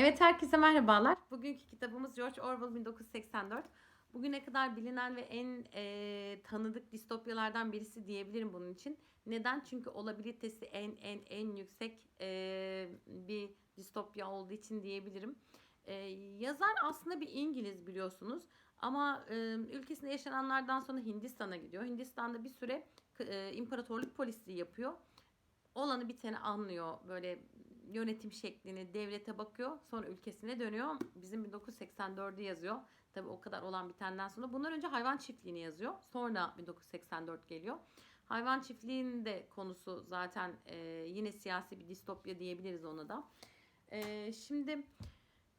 Evet herkese merhabalar. Bugünkü kitabımız George Orwell 1984. Bugüne kadar bilinen ve en e, tanıdık distopyalardan birisi diyebilirim bunun için. Neden? Çünkü olabilitesi en en en yüksek e, bir distopya olduğu için diyebilirim. E, yazar aslında bir İngiliz biliyorsunuz ama e, ülkesinde yaşananlardan sonra Hindistan'a gidiyor. Hindistan'da bir süre e, imparatorluk polisliği yapıyor olanı biteni anlıyor. Böyle yönetim şeklini, devlete bakıyor. Sonra ülkesine dönüyor. Bizim 1984'ü yazıyor. Tabi o kadar olan bitenden sonra. Bundan önce hayvan çiftliğini yazıyor. Sonra 1984 geliyor. Hayvan çiftliğinin de konusu zaten e, yine siyasi bir distopya diyebiliriz ona da. E, şimdi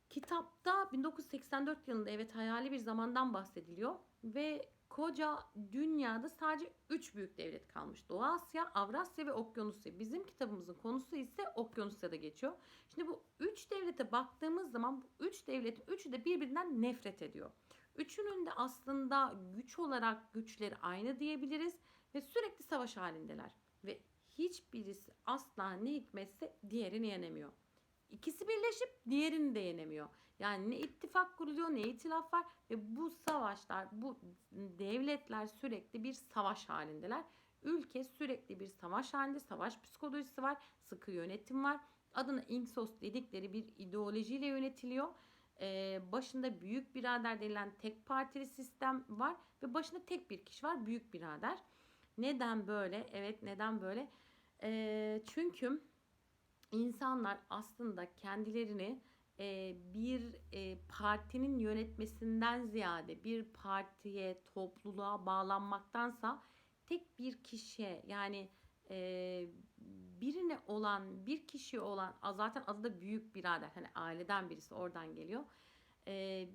kitapta 1984 yılında evet hayali bir zamandan bahsediliyor. Ve koca dünyada sadece 3 büyük devlet kalmış. Doğu Asya, Avrasya ve Okyanusya. Bizim kitabımızın konusu ise Okyanusya'da geçiyor. Şimdi bu 3 devlete baktığımız zaman bu 3 devletin üçü de birbirinden nefret ediyor. Üçünün de aslında güç olarak güçleri aynı diyebiliriz ve sürekli savaş halindeler. Ve hiçbirisi asla ne hikmetse diğerini yenemiyor. İkisi birleşip diğerini de yenemiyor. Yani ne ittifak kuruluyor ne itilaf var ve bu savaşlar, bu devletler sürekli bir savaş halindeler. Ülke sürekli bir savaş halinde, savaş psikolojisi var, sıkı yönetim var. Adına Inksos dedikleri bir ideolojiyle yönetiliyor. Ee, başında büyük birader denilen tek partili sistem var ve başında tek bir kişi var, büyük birader. Neden böyle? Evet neden böyle? Ee, çünkü insanlar aslında kendilerini e, bir e, partinin yönetmesinden ziyade bir partiye, topluluğa bağlanmaktansa tek bir kişiye yani e, birine olan, bir kişi olan zaten adı da büyük birader hani aileden birisi oradan geliyor.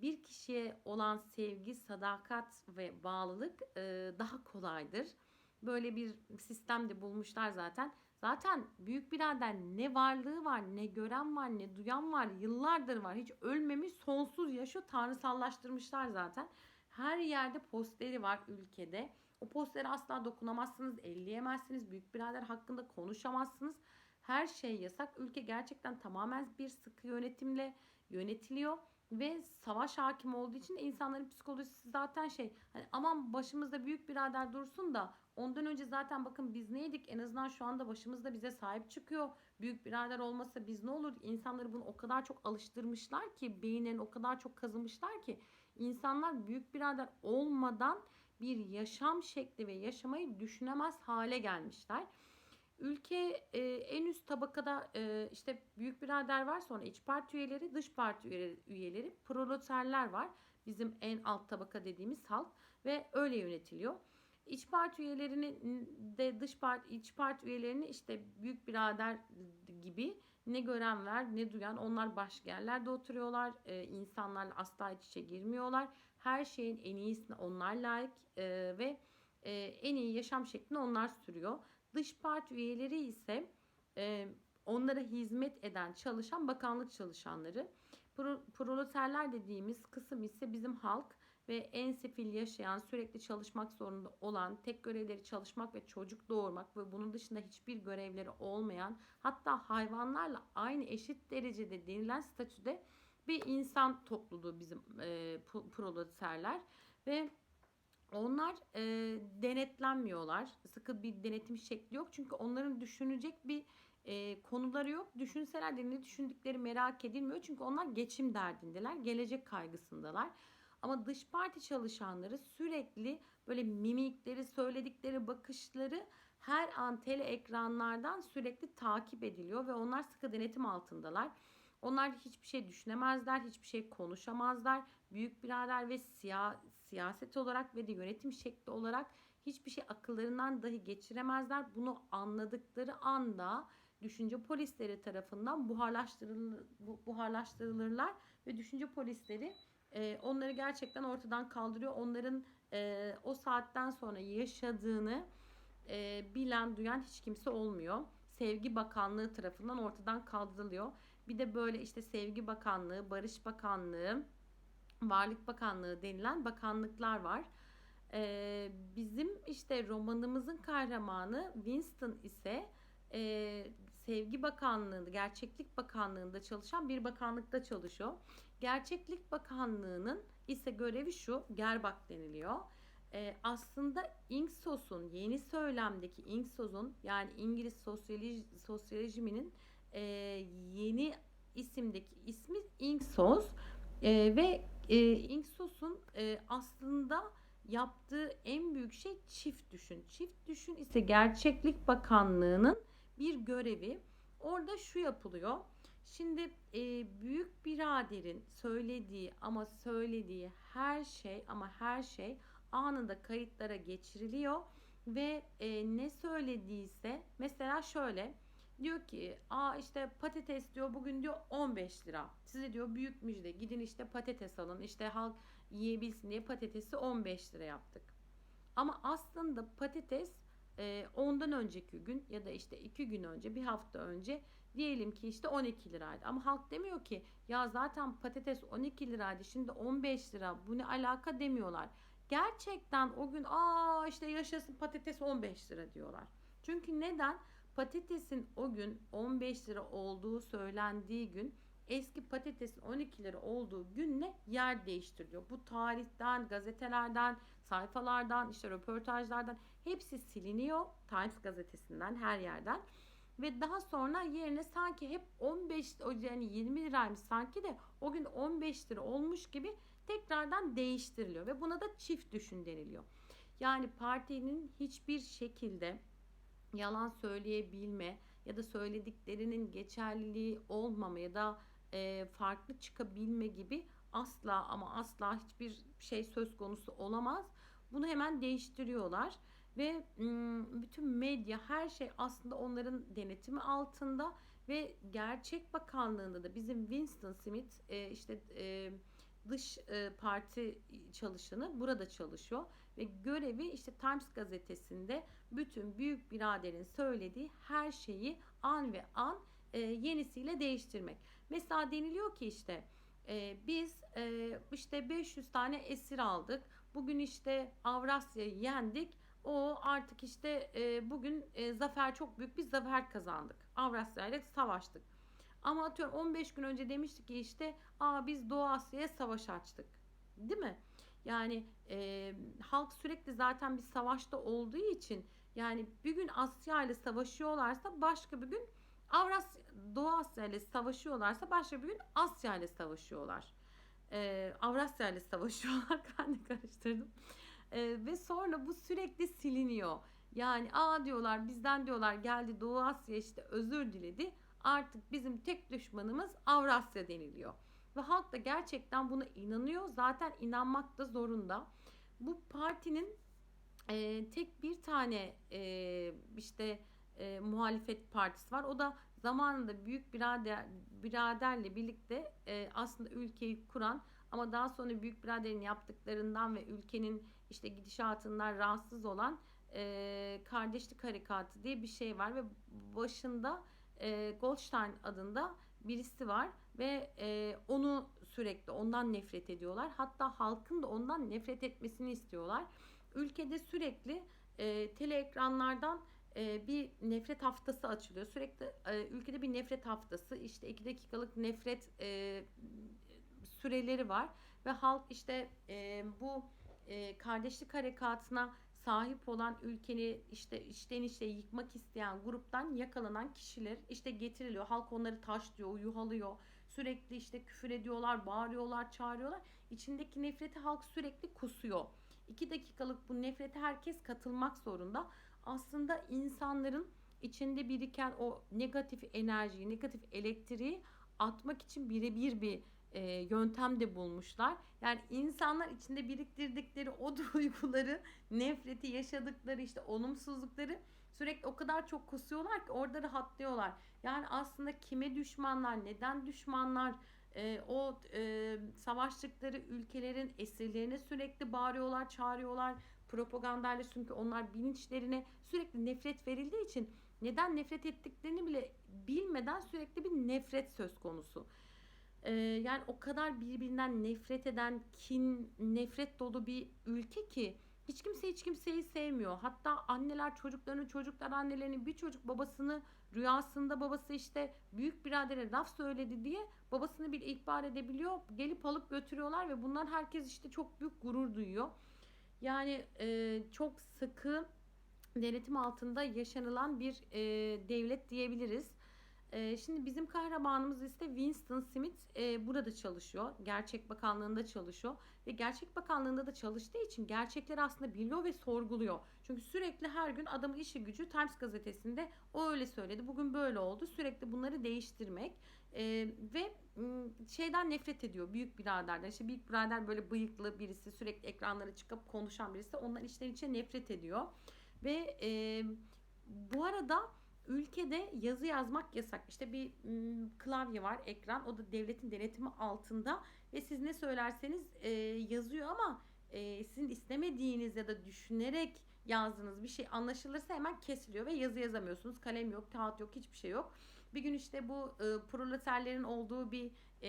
bir kişiye olan sevgi, sadakat ve bağlılık daha kolaydır. Böyle bir sistem de bulmuşlar zaten. Zaten büyük birader ne varlığı var, ne gören var, ne duyan var, yıllardır var. Hiç ölmemiş, sonsuz yaşıyor. Tanrısallaştırmışlar zaten. Her yerde posteri var ülkede. O posteri asla dokunamazsınız, elleyemezsiniz. Büyük birader hakkında konuşamazsınız. Her şey yasak. Ülke gerçekten tamamen bir sıkı yönetimle yönetiliyor ve savaş hakim olduğu için insanların psikolojisi zaten şey hani aman başımızda büyük birader dursun da ondan önce zaten bakın biz neydik en azından şu anda başımızda bize sahip çıkıyor. Büyük birader olmasa biz ne olur? İnsanları bunu o kadar çok alıştırmışlar ki beyinlerini o kadar çok kazımışlar ki insanlar büyük birader olmadan bir yaşam şekli ve yaşamayı düşünemez hale gelmişler. Ülke e, en üst tabakada e, işte büyük birader var sonra iç parti üyeleri, dış parti üyeleri, proleterler var. Bizim en alt tabaka dediğimiz halk ve öyle yönetiliyor. İç parti üyelerini de dış parti iç parti üyelerini işte büyük birader gibi ne gören var ne duyan onlar başka yerlerde oturuyorlar. Ee, insanlarla asla iç içe girmiyorlar. Her şeyin en iyisine onlar layık e, ve e, en iyi yaşam şeklini onlar sürüyor. Dış parti üyeleri ise e, onlara hizmet eden, çalışan bakanlık çalışanları. Pro, proleterler dediğimiz kısım ise bizim halk ve en sefil yaşayan, sürekli çalışmak zorunda olan, tek görevleri çalışmak ve çocuk doğurmak ve bunun dışında hiçbir görevleri olmayan, hatta hayvanlarla aynı eşit derecede denilen statüde bir insan topluluğu bizim e, proleterler ve onlar e, denetlenmiyorlar. Sıkı bir denetim şekli yok. Çünkü onların düşünecek bir e, konuları yok. Düşünseler de ne düşündükleri merak edilmiyor. Çünkü onlar geçim derdindeler. Gelecek kaygısındalar. Ama dış parti çalışanları sürekli böyle mimikleri, söyledikleri bakışları her an tele ekranlardan sürekli takip ediliyor ve onlar sıkı denetim altındalar. Onlar hiçbir şey düşünemezler, hiçbir şey konuşamazlar. Büyük birader ve siya, siyaset olarak ve de yönetim şekli olarak hiçbir şey akıllarından dahi geçiremezler. Bunu anladıkları anda düşünce polisleri tarafından buharlaştırılır, buharlaştırılırlar ve düşünce polisleri e, onları gerçekten ortadan kaldırıyor. Onların e, o saatten sonra yaşadığını e, bilen, duyan hiç kimse olmuyor. Sevgi Bakanlığı tarafından ortadan kaldırılıyor. Bir de böyle işte Sevgi Bakanlığı, Barış Bakanlığı, Varlık Bakanlığı denilen bakanlıklar var. Ee, bizim işte romanımızın kahramanı Winston ise e, Sevgi Bakanlığı'nda, Gerçeklik Bakanlığı'nda çalışan bir bakanlıkta çalışıyor. Gerçeklik Bakanlığı'nın ise görevi şu, Gerbak deniliyor. Ee, aslında İnkSOS'un, yeni söylemdeki İnkSOS'un yani İngiliz sosyoloji, sosyolojiminin e, yeni isimdeki ismi İnksos e, ve e, İnkSos'un e, aslında yaptığı en büyük şey çift düşün. Çift düşün ise Gerçeklik Bakanlığı'nın bir görevi. Orada şu yapılıyor. Şimdi e, büyük biraderin söylediği ama söylediği her şey ama her şey anında kayıtlara geçiriliyor ve e, ne söylediyse mesela şöyle diyor ki aa işte patates diyor bugün diyor 15 lira. Size diyor büyük müjde. Gidin işte patates alın. İşte halk yiyebilsin diye patatesi 15 lira yaptık. Ama aslında patates e, ondan önceki gün ya da işte iki gün önce bir hafta önce diyelim ki işte 12 liraydı. Ama halk demiyor ki ya zaten patates 12 liraydı şimdi 15 lira. Bu ne alaka? demiyorlar. Gerçekten o gün aa işte yaşasın patates 15 lira. diyorlar. Çünkü neden patatesin o gün 15 lira olduğu söylendiği gün eski patatesin 12 lira olduğu günle yer değiştiriliyor. Bu tarihten, gazetelerden, sayfalardan, işte röportajlardan hepsi siliniyor. Times gazetesinden, her yerden. Ve daha sonra yerine sanki hep 15 yani 20 liraymış sanki de o gün 15 lira olmuş gibi tekrardan değiştiriliyor ve buna da çift düşün deniliyor. Yani partinin hiçbir şekilde yalan söyleyebilme ya da söylediklerinin geçerliliği olmama ya da e, farklı çıkabilme gibi asla ama asla hiçbir şey söz konusu olamaz. Bunu hemen değiştiriyorlar ve bütün medya her şey aslında onların denetimi altında ve Gerçek Bakanlığı'nda da bizim Winston Smith e, işte e, dış e, parti çalışanı burada çalışıyor ve görevi işte Times gazetesinde bütün büyük biraderin söylediği her şeyi an ve an e, yenisiyle değiştirmek. Mesela deniliyor ki işte e, biz işte 500 tane esir aldık. Bugün işte Avrasya'yı yendik. O artık işte bugün zafer çok büyük bir zafer kazandık. Avrasya ile savaştık. Ama atıyorum 15 gün önce demiştik ki işte aa biz Doğu Asya'ya savaş açtık. Değil mi? Yani e, halk sürekli zaten bir savaşta olduğu için yani bir gün Asya ile savaşıyorlarsa başka bir gün Avrasya, Doğu Asya ile savaşıyorlarsa başka bir gün Asya ile savaşıyorlar. E, Avrasya ile savaşıyorlar. ben de karıştırdım. E, ve sonra bu sürekli siliniyor. Yani aa diyorlar bizden diyorlar geldi Doğu Asya işte özür diledi. Artık bizim tek düşmanımız Avrasya deniliyor. Ve halk da gerçekten buna inanıyor. Zaten inanmak da zorunda. Bu partinin e, tek bir tane e, işte e, muhalefet partisi var. O da zamanında büyük birader biraderle birlikte e, aslında ülkeyi kuran ama daha sonra büyük biraderin yaptıklarından ve ülkenin işte gidişatından rahatsız olan e, kardeşlik harekatı diye bir şey var ve başında e, Goldstein adında birisi var ve e, onu sürekli ondan nefret ediyorlar. Hatta halkın da ondan nefret etmesini istiyorlar. Ülkede sürekli e, tele ekranlardan e, bir nefret haftası açılıyor. Sürekli e, ülkede bir nefret haftası işte iki dakikalık nefret e, süreleri var ve halk işte e, bu e, kardeşlik harekatına sahip olan ülkeni işte içten içe yıkmak isteyen gruptan yakalanan kişiler işte getiriliyor. Halk onları taşlıyor, yuhalıyor. Sürekli işte küfür ediyorlar, bağırıyorlar, çağırıyorlar. İçindeki nefreti halk sürekli kusuyor. İki dakikalık bu nefrete herkes katılmak zorunda. Aslında insanların içinde biriken o negatif enerjiyi, negatif elektriği atmak için birebir bir e, yöntem de bulmuşlar. Yani insanlar içinde biriktirdikleri o duyguları, nefreti, yaşadıkları işte olumsuzlukları sürekli o kadar çok kusuyorlar ki orada rahatlıyorlar. Yani aslında kime düşmanlar, neden düşmanlar, e, o e, savaştıkları ülkelerin esirlerine sürekli bağırıyorlar, çağırıyorlar. Propagandayla çünkü onlar bilinçlerine sürekli nefret verildiği için neden nefret ettiklerini bile bilmeden sürekli bir nefret söz konusu. Ee, yani o kadar birbirinden nefret eden, kin, nefret dolu bir ülke ki hiç kimse hiç kimseyi sevmiyor. Hatta anneler çocuklarını, çocuklar annelerini, bir çocuk babasını rüyasında babası işte büyük biradere laf söyledi diye babasını bir ihbar edebiliyor. Gelip alıp götürüyorlar ve bunlar herkes işte çok büyük gurur duyuyor. Yani e, çok sıkı denetim altında yaşanılan bir e, devlet diyebiliriz. E, şimdi bizim kahramanımız ise Winston Smith e, burada çalışıyor. Gerçek Bakanlığı'nda çalışıyor. Ve Gerçek Bakanlığı'nda da çalıştığı için gerçekleri aslında biliyor ve sorguluyor. Çünkü sürekli her gün adamın işi gücü Times gazetesinde o öyle söyledi. Bugün böyle oldu. Sürekli bunları değiştirmek. E, ve şeyden nefret ediyor büyük biraderden. İşte büyük birader böyle bıyıklı birisi sürekli ekranlara çıkıp konuşan birisi. Ondan içten içe nefret ediyor. Ve bu arada ülkede yazı yazmak yasak. İşte bir klavye var, ekran. O da devletin denetimi altında ve siz ne söylerseniz e, yazıyor ama e, sizin istemediğiniz ya da düşünerek yazdığınız bir şey anlaşılırsa hemen kesiliyor ve yazı yazamıyorsunuz. Kalem yok, kağıt yok, hiçbir şey yok. Bir gün işte bu e, proleterlerin olduğu bir e,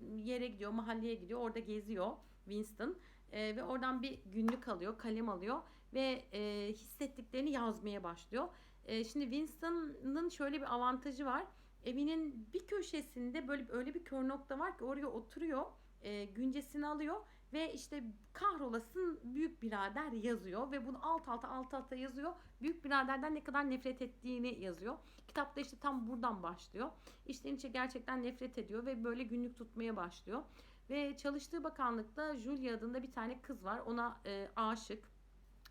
yere gidiyor, mahalleye gidiyor. Orada geziyor Winston. E, ve oradan bir günlük alıyor, kalem alıyor ve e, hissettiklerini yazmaya başlıyor. E, şimdi Winston'ın şöyle bir avantajı var. Evinin bir köşesinde böyle öyle bir kör nokta var ki oraya oturuyor, e, güncesini alıyor ve işte kahrolasın büyük birader yazıyor ve bunu alt alta alt alta yazıyor. Büyük biraderden ne kadar nefret ettiğini yazıyor. Kitapta işte tam buradan başlıyor. İşten içe gerçekten nefret ediyor ve böyle günlük tutmaya başlıyor. Ve çalıştığı bakanlıkta Julia adında bir tane kız var. Ona e, aşık.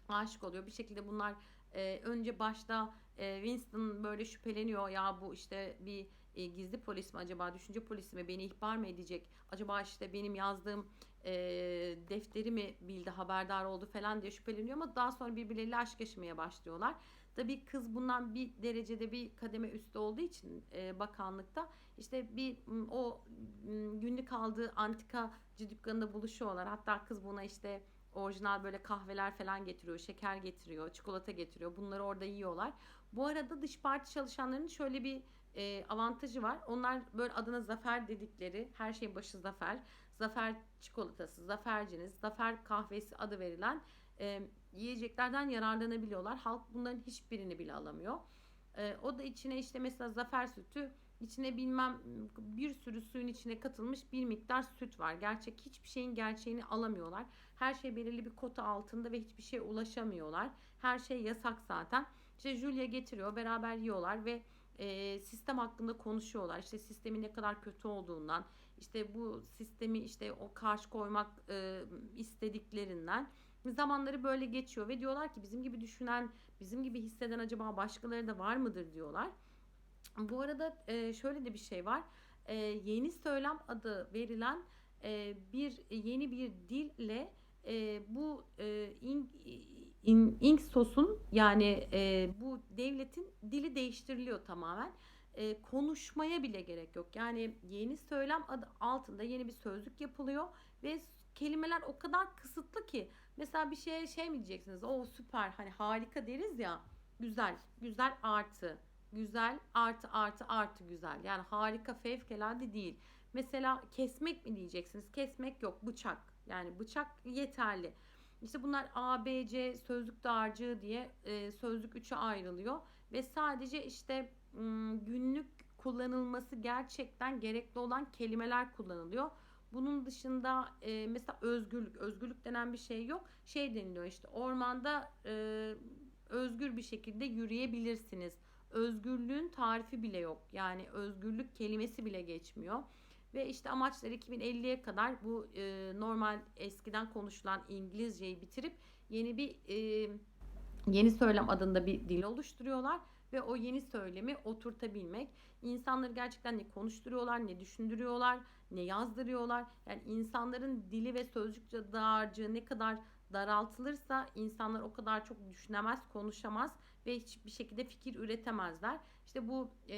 Aşık oluyor. Bir şekilde bunlar e, önce başta e, Winston böyle şüpheleniyor. Ya bu işte bir e, gizli polis mi acaba? Düşünce polisi mi? Beni ihbar mı edecek? Acaba işte benim yazdığım e, defteri mi bildi, haberdar oldu falan diye şüpheleniyor ama daha sonra birbirleriyle aşk yaşamaya başlıyorlar. Tabii kız bundan bir derecede bir kademe üstü olduğu için e, bakanlıkta işte bir o günlük aldığı antikacı dükkanında buluşuyorlar. Hatta kız buna işte orijinal böyle kahveler falan getiriyor, şeker getiriyor, çikolata getiriyor. Bunları orada yiyorlar. Bu arada dış parti çalışanlarının şöyle bir e, avantajı var. Onlar böyle adına zafer dedikleri her şeyin başı zafer. Zafer çikolatası, zaferciniz, zafer kahvesi adı verilen e, yiyeceklerden yararlanabiliyorlar. Halk bunların hiçbirini bile alamıyor. E, o da içine işte mesela zafer sütü içine bilmem bir sürü suyun içine katılmış bir miktar süt var. Gerçek hiçbir şeyin gerçeğini alamıyorlar. Her şey belirli bir kota altında ve hiçbir şeye ulaşamıyorlar. Her şey yasak zaten. İşte Julia getiriyor beraber yiyorlar ve e, sistem hakkında konuşuyorlar. İşte sistemin ne kadar kötü olduğundan, işte bu sistemi işte o karşı koymak e, istediklerinden zamanları böyle geçiyor ve diyorlar ki bizim gibi düşünen, bizim gibi hisseden acaba başkaları da var mıdır diyorlar. Bu arada e, şöyle de bir şey var. E, yeni söylem adı verilen e, bir yeni bir dille e, bu e, in, in, Inksos'un yani e, bu devletin dili değiştiriliyor tamamen. E, konuşmaya bile gerek yok. Yani yeni söylem adı altında yeni bir sözlük yapılıyor ve kelimeler o kadar kısıtlı ki mesela bir şeye şey mi diyeceksiniz? O süper hani harika deriz ya. Güzel, güzel artı, güzel artı artı artı güzel. Yani harika fevkalade değil. Mesela kesmek mi diyeceksiniz? Kesmek yok, bıçak. Yani bıçak yeterli. İşte bunlar A, B, C sözlük dağarcığı diye e, sözlük 3'e ayrılıyor ve sadece işte günlük kullanılması gerçekten gerekli olan kelimeler kullanılıyor. Bunun dışında e, mesela özgürlük, özgürlük denen bir şey yok. Şey deniliyor işte ormanda e, özgür bir şekilde yürüyebilirsiniz. Özgürlüğün tarifi bile yok. Yani özgürlük kelimesi bile geçmiyor. Ve işte amaçları 2050'ye kadar bu e, normal eskiden konuşulan İngilizceyi bitirip yeni bir e, yeni söylem adında bir dil oluşturuyorlar ve o yeni söylemi oturtabilmek. İnsanları gerçekten ne konuşturuyorlar, ne düşündürüyorlar, ne yazdırıyorlar. Yani insanların dili ve sözcükçe dağarcığı ne kadar daraltılırsa insanlar o kadar çok düşünemez, konuşamaz ve hiçbir şekilde fikir üretemezler. İşte bu e,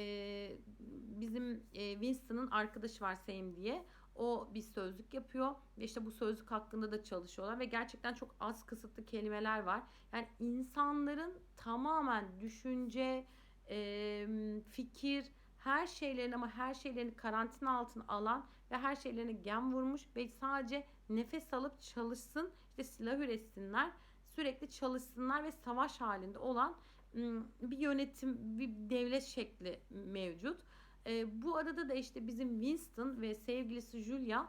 bizim e, Winston'ın arkadaşı var Sam diye. O bir sözlük yapıyor ve işte bu sözlük hakkında da çalışıyorlar ve gerçekten çok az kısıtlı kelimeler var. Yani insanların tamamen düşünce, e, fikir, her şeylerini ama her şeylerini karantina altına alan ve her şeylerini gem vurmuş ve sadece nefes alıp çalışsın, işte silah üretsinler, sürekli çalışsınlar ve savaş halinde olan bir yönetim, bir devlet şekli mevcut. Bu arada da işte bizim Winston ve sevgilisi Julia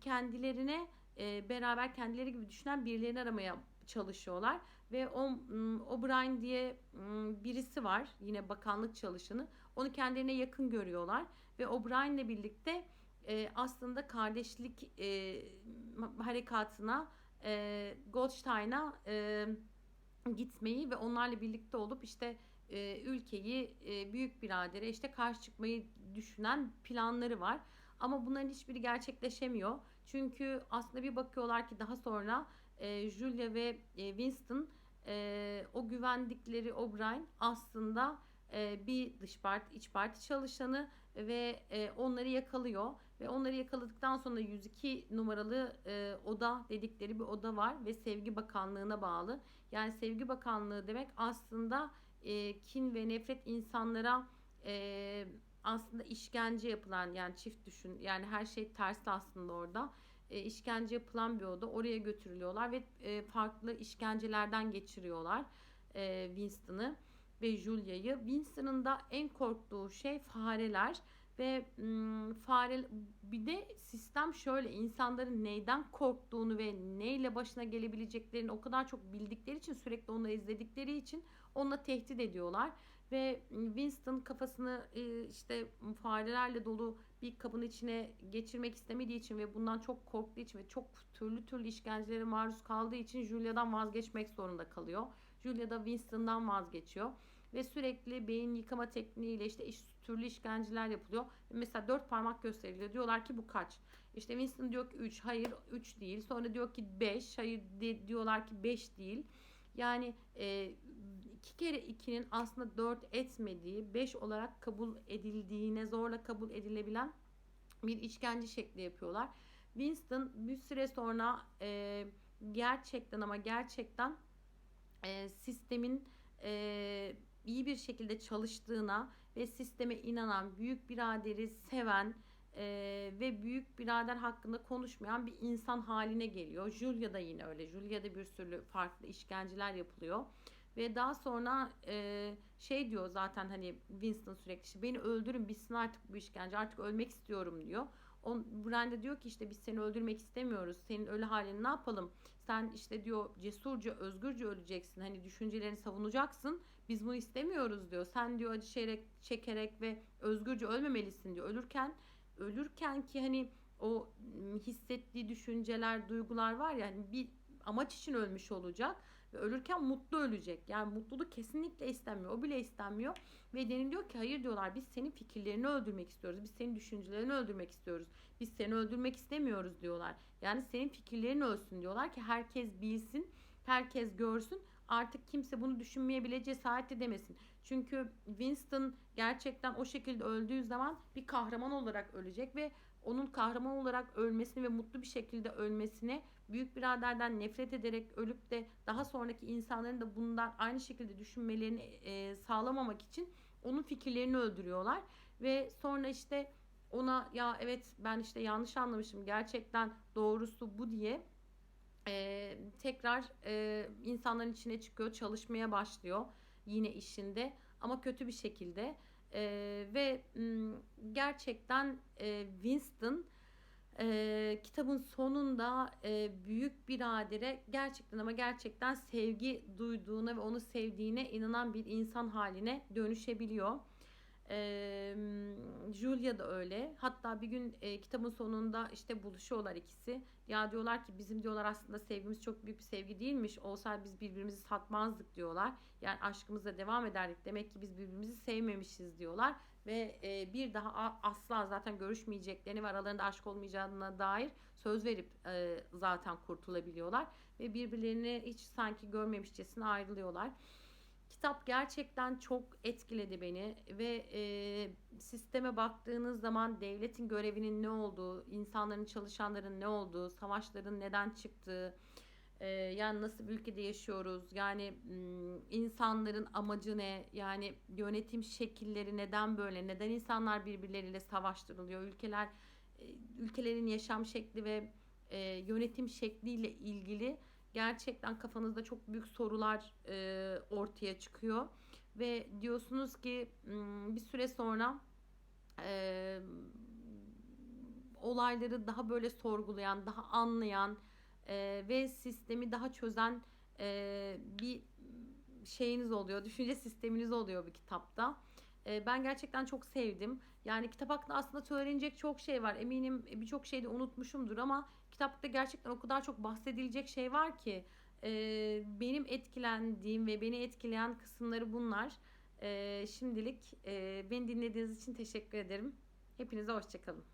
kendilerine beraber kendileri gibi düşünen birilerini aramaya çalışıyorlar ve o O'Brien diye birisi var yine bakanlık çalışanı onu kendilerine yakın görüyorlar ve O'Brien'le birlikte aslında kardeşlik harekatına e, Goldstein'a gitmeyi ve onlarla birlikte olup işte e, ülkeyi e, büyük biradere işte karşı çıkmayı düşünen planları var. Ama bunların hiçbiri gerçekleşemiyor. Çünkü aslında bir bakıyorlar ki daha sonra e, Julia ve e, Winston e, o güvendikleri O'Brien aslında e, bir dış parti, iç parti çalışanı ve e, onları yakalıyor ve onları yakaladıktan sonra 102 numaralı e, oda dedikleri bir oda var ve Sevgi Bakanlığı'na bağlı. Yani Sevgi Bakanlığı demek aslında e, kin ve nefret insanlara e, aslında işkence yapılan yani çift düşün yani her şey ters aslında orada e, işkence yapılan bir oda oraya götürülüyorlar ve e, farklı işkencelerden geçiriyorlar e, Winston'ı ve Julia'yı. Winston'ın da en korktuğu şey fareler ve fare bir de sistem şöyle insanların neyden korktuğunu ve neyle başına gelebileceklerini o kadar çok bildikleri için sürekli onu izledikleri için onunla tehdit ediyorlar ve Winston kafasını işte farelerle dolu bir kabın içine geçirmek istemediği için ve bundan çok korktuğu için ve çok türlü türlü işkencelere maruz kaldığı için Julia'dan vazgeçmek zorunda kalıyor. Julia da Winston'dan vazgeçiyor ve sürekli beyin yıkama tekniğiyle işte iş, türlü işkenceler yapılıyor. Mesela dört parmak gösteriliyor. Diyorlar ki bu kaç? İşte Winston diyor ki 3. Hayır 3 değil. Sonra diyor ki 5. Hayır de, diyorlar ki 5 değil. Yani e, iki kere 2'nin aslında 4 etmediği 5 olarak kabul edildiğine zorla kabul edilebilen bir işkence şekli yapıyorlar. Winston bir süre sonra e, gerçekten ama gerçekten e, sistemin e, iyi bir şekilde çalıştığına ve sisteme inanan, büyük biraderi seven e, ve büyük birader hakkında konuşmayan bir insan haline geliyor. Julia da yine öyle. Julia'da bir sürü farklı işkenceler yapılıyor. Ve daha sonra e, şey diyor zaten hani Winston sürekli işte beni öldürün bitsin artık bu işkence artık ölmek istiyorum diyor. On, Brenda diyor ki işte biz seni öldürmek istemiyoruz. Senin ölü halini ne yapalım? Sen işte diyor cesurca, özgürce öleceksin. Hani düşüncelerini savunacaksın. Biz bunu istemiyoruz diyor. Sen diyor acı çekerek, çekerek ve özgürce ölmemelisin diyor. Ölürken ölürken ki hani o hissettiği düşünceler, duygular var ya hani bir amaç için ölmüş olacak ve ölürken mutlu ölecek. Yani mutluluk kesinlikle istenmiyor. O bile istenmiyor. Ve deniliyor ki hayır diyorlar biz senin fikirlerini öldürmek istiyoruz. Biz senin düşüncelerini öldürmek istiyoruz. Biz seni öldürmek istemiyoruz diyorlar. Yani senin fikirlerin ölsün diyorlar ki herkes bilsin, herkes görsün. Artık kimse bunu düşünmeye bile cesaret edemesin. Çünkü Winston gerçekten o şekilde öldüğü zaman bir kahraman olarak ölecek ve onun kahraman olarak ölmesini ve mutlu bir şekilde ölmesini büyük biraderden nefret ederek ölüp de daha sonraki insanların da bundan aynı şekilde düşünmelerini e, sağlamamak için onun fikirlerini öldürüyorlar. Ve sonra işte ona ya evet ben işte yanlış anlamışım gerçekten doğrusu bu diye e, tekrar e, insanların içine çıkıyor çalışmaya başlıyor yine işinde. Ama kötü bir şekilde e, ve gerçekten e, Winston e, kitabın sonunda e, büyük biradere gerçekten ama gerçekten sevgi duyduğuna ve onu sevdiğine inanan bir insan haline dönüşebiliyor. Julia da öyle. Hatta bir gün e, kitabın sonunda işte buluşuyorlar ikisi. Ya diyorlar ki bizim diyorlar aslında sevgimiz çok büyük bir sevgi değilmiş. Olsa biz birbirimizi satmazdık diyorlar. Yani aşkımızla devam ederdik. Demek ki biz birbirimizi sevmemişiz diyorlar ve e, bir daha asla zaten görüşmeyeceklerini ve aralarında aşk olmayacağına dair söz verip e, zaten kurtulabiliyorlar ve birbirlerini hiç sanki görmemişçesine ayrılıyorlar. Kitap gerçekten çok etkiledi beni ve e, sisteme baktığınız zaman devletin görevinin ne olduğu, insanların çalışanların ne olduğu, savaşların neden çıktığı, ee, yani nasıl bir ülkede yaşıyoruz? Yani insanların amacı ne? Yani yönetim şekilleri neden böyle? Neden insanlar birbirleriyle savaştırılıyor? Ülkeler ülkelerin yaşam şekli ve yönetim şekliyle ilgili gerçekten kafanızda çok büyük sorular e, ortaya çıkıyor ve diyorsunuz ki "Hmm, bir süre sonra e, olayları daha böyle sorgulayan, daha anlayan e, ve sistemi daha çözen e, bir şeyiniz oluyor, düşünce sisteminiz oluyor bir kitapta. E, ben gerçekten çok sevdim. Yani kitap hakkında aslında söylenecek çok şey var. Eminim birçok şeyi de unutmuşumdur ama kitapta gerçekten o kadar çok bahsedilecek şey var ki e, benim etkilendiğim ve beni etkileyen kısımları bunlar. E, şimdilik e, beni dinlediğiniz için teşekkür ederim. Hepinize hoşçakalın.